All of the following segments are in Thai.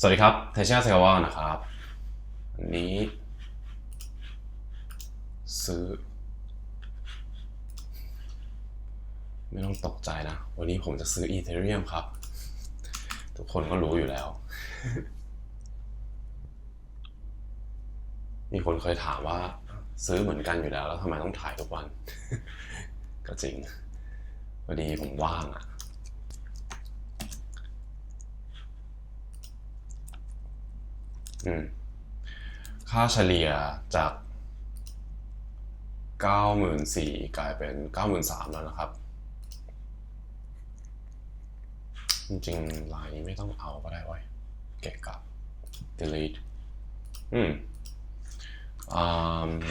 สวัสดีครับเทชาเซกาวะนะครับอันนี้ ซื้อ ไม่ต้องตกใจนะ วันนี้ผมจะซื้ออีเธเรียมครับ ทุกคนก็รู้อยู่แล้ว มีคนเคยถามว่า ซื้อเหมือนกันอยู่แล้ว แล้วทำไมต้องถ่ายทุกวัน ก็จริงพอดีผมว่างอะ ค่าเฉลี่ยจาก 94,000กลายเป็น 93,000แล้วนะครับ จริงๆลายนี้ไม่ต้องเอาก็ได้ไว้เก็บกับ delete อืม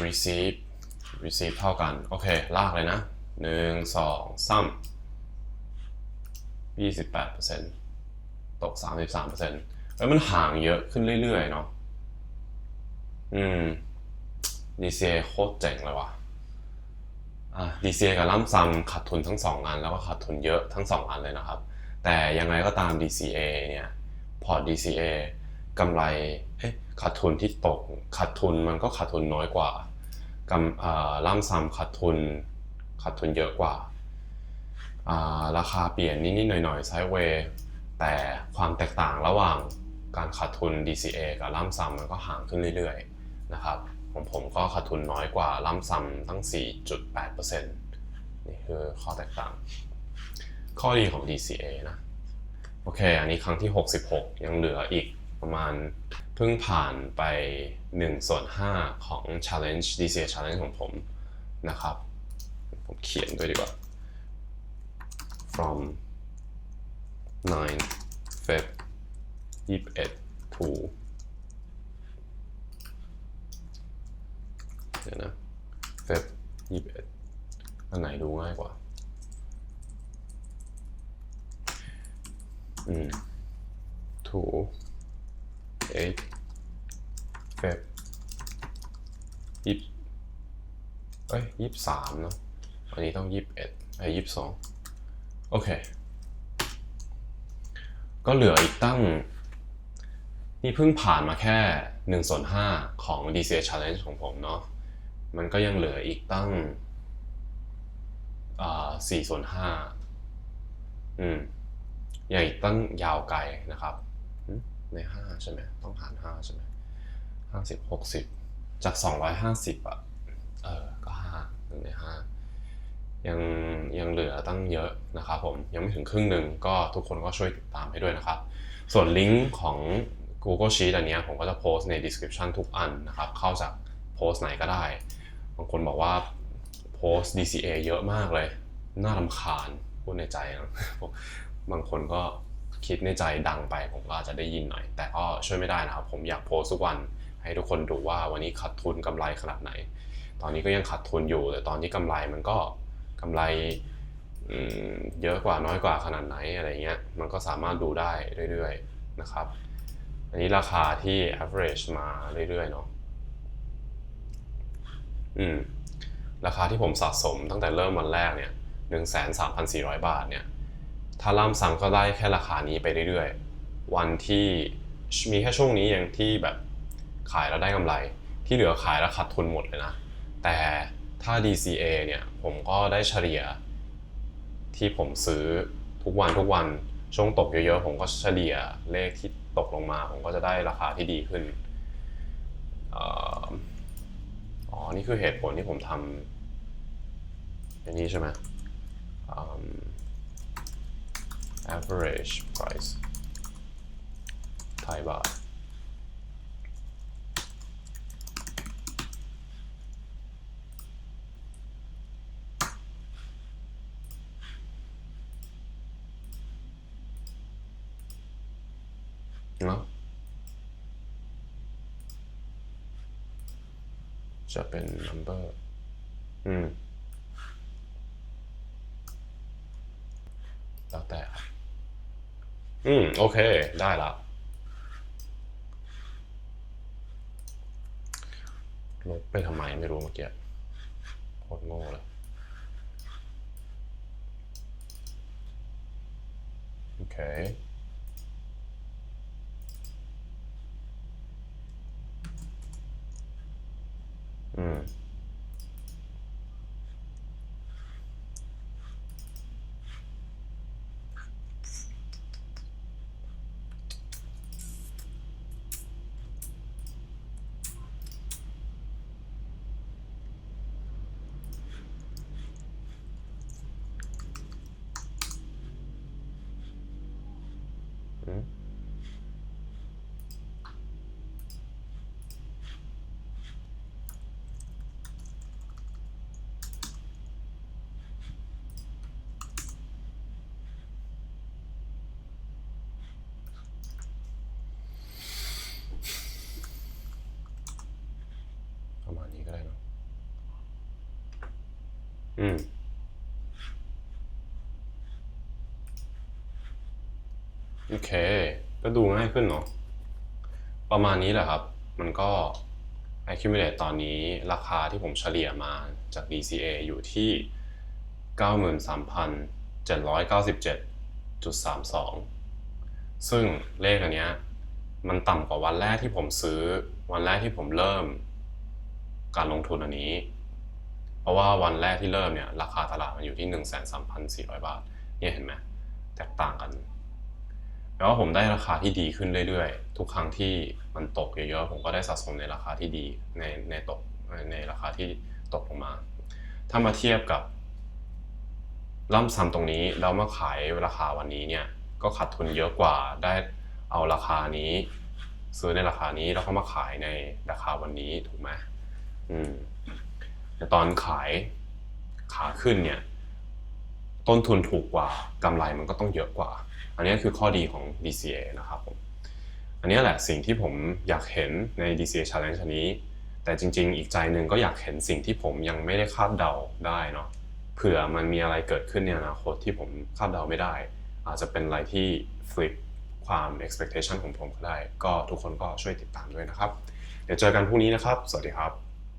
receive receive เท่ากัน โอเค ลากเลยนะ 1 2 3 28%ตก 33% แล้วมันห่างเยอะขึ้นเรื่อยๆเนาะอืม DCA โคตรเจ๋งเลยว่ะอะ DCA กับล่ำซัมขาดทุนทั้งสองอันแล้วก็ขาดทุนเยอะทั้งสองอันเลยนะครับ แต่ยังไงก็ตาม DCA เนี่ยพอร์ต DCA กำไรเอ๊ะขาดทุนที่ตกขาดทุนมันก็ขาดทุนน้อยกว่ากำอ่าล่ำซัมขาดทุนขาดทุนเยอะกว่าอ่า ราคาเปลี่ยนนิดๆหน่อยๆไซด์เวย์แต่ความแตกต่างระหว่าง การขาดทุน DCA กับล่ำซัมมันก็ห่างขึ้นเรื่อยๆนะครับของผมก็ขาดทุนน้อยกว่าล่ำซัมตั้ง 4.8%นี่คือข้อแตกต่าง ข้อดีของ DCA นะโอเค อันนี้ครั้งที่ 66 ยังเหลืออีกประมาณเพิ่งผ่านไป1ส่วน5ของ Challenge DCA Challenge ของผมนะครับ ผมเขียนด้วยดีกว่า from 9 Feb 21 to เอ็ดี๋ยวนะ Feb 21อันไหนดูง่ายกว่า อืม to 8 Feb ยี่เอ้ยยี่สามเนาะอันนี้ต้องยี่สิบเอ็ดไอ้ยี่สิบสองโอเค ก็เหลืออีกตั้ง นี่เพิ่งผ่านมาแค่1ส่วน5ของ DCA Challenge ของผมเนาะ มันก็ยังเหลืออีกตั้งอ่ส่วน5อืมยังอีกตั้งยาวไกลนะครับหึใน5ใช่ไหมต้องหาร5ใช่ไหม50 60จาก250อะ เออ ก็5หนึ่งใน5ยังยังเหลือตั้งเยอะนะครับผม ยังไม่ถึงครึ่งหนึ่งก็ทุกคนก็ช่วยติดตามให้ด้วยนะครับ ส่วนลิงก์ของ Google Sheet อันนี้ผมก็จะโพสต์ใน description ทุกอันนะครับ เข้าจากโพสต์ไหนก็ได้ บางคนบอกว่าโพสต์ DCA เยอะมากเลย น่ารำคาญพูดในใจนะบางคนก็คิดในใจดังไป ผมก็อาจจะได้ยินหน่อย แต่ก็ช่วยไม่ได้นะครับ ผมอยากโพสทุกวัน ให้ทุกคนดูว่าวันนี้ขาดทุนกำไรขนาดไหน ตอนนี้ก็ยังขาดทุนอยู่ แต่ตอนที่กำไรมันก็กำไรเยอะกว่าน้อยกว่าขนาดไหนอะไรเงี้ย มันก็สามารถดูได้เรื่อยๆนะครับ อันนี้ราคาที่ average มาเรื่อยๆเนาะอืมราคาที่ผมสะสมตั้งแต่เริ่มวันแรกเนี่ยหนึ่งแสนสามพันสี่ร้อยบาทเนี่ย ถ้าล่ำซ้ำก็ได้แค่ราคานี้ไปเรื่อยๆ วันที่มีแค่ช่วงนี้ยังที่แบบขายแล้วได้กำไร ที่เหลือขายแล้วขาดทุนหมดเลยนะ แต่ถ้า DCA เนี่ย ผมก็ได้เฉลี่ย ที่ผมซื้อทุกวันทุกวันช่วงตกเยอะๆ ผมก็เฉลี่ยเลขที่ ตกลงมา ผมก็จะได้ราคาที่ดีขึ้นอ๋อ นี่คือเหตุผลที่ผมทำอย่างนี้ใช่ไหม average price ไทยบาท เนาะจะเป็น number อืมแล้วแต่ครับอืม โอเค ได้ละลบไปทำไมไม่รู้เมื่อกี้โคตรโง่เลย โอเค อืมโอเค ก็ดูง่ายขึ้นเนาะประมาณนี้แหละครับ มันก็ accumulate ตอนนี้ราคาที่ผมเฉลี่ยมาจาก DCA อยู่ที่ 93,797.32 ซึ่งเลขอันเนี้ยมันต่ำกว่าวันแรกที่ผมซื้อ วันแรกที่ผมเริ่ม การลงทุนอันนี้ เพราะว่าวันแรกที่เริ่มเนี่ยราคาตลาดมันอยู่ที่ 13,400 บาท เนี่ยเห็นไหมแตกต่างกันแปลว่าผมได้ราคาที่ดีขึ้นเรื่อยๆ ทุกครั้งที่มันตกเยอะๆ ผมก็ได้สะสมในราคาที่ดีในในตกในราคาที่ตกลงมา ถ้ามาเทียบกับล่ำซ้ำตรงนี้แล้วมาขายราคาวันนี้เนี่ยก็ขาดทุนเยอะกว่าได้เอาราคานี้ ซื้อในราคานี้แล้วก็มาขายในราคาวันนี้ถูกไหมอืม แต่ตอนขายขาขึ้นเนี่ย ต้นทุนถูกกว่ากำไรมันก็ต้องเยอะกว่า อันนี้คือข้อดีของ DCA นะครับผมอันนี้แหละสิ่งที่ผมอยากเห็นใน DCA Challenge อันนี้ แต่จริง ๆ อีกใจหนึ่งก็อยากเห็นสิ่งที่ผมยังไม่ได้คาดเดาได้เนาะเผื่อมันมีอะไรเกิดขึ้นในอนาคตที่ผมคาดเดาไม่ได้ อาจจะเป็นอะไรที่ flip ความ expectation ของผมก็ได้ ก็ทุกคนก็ช่วยติดตามด้วยนะครับ เดี๋ยวเจอกันพรุ่งนี้นะครับ สวัสดีครับ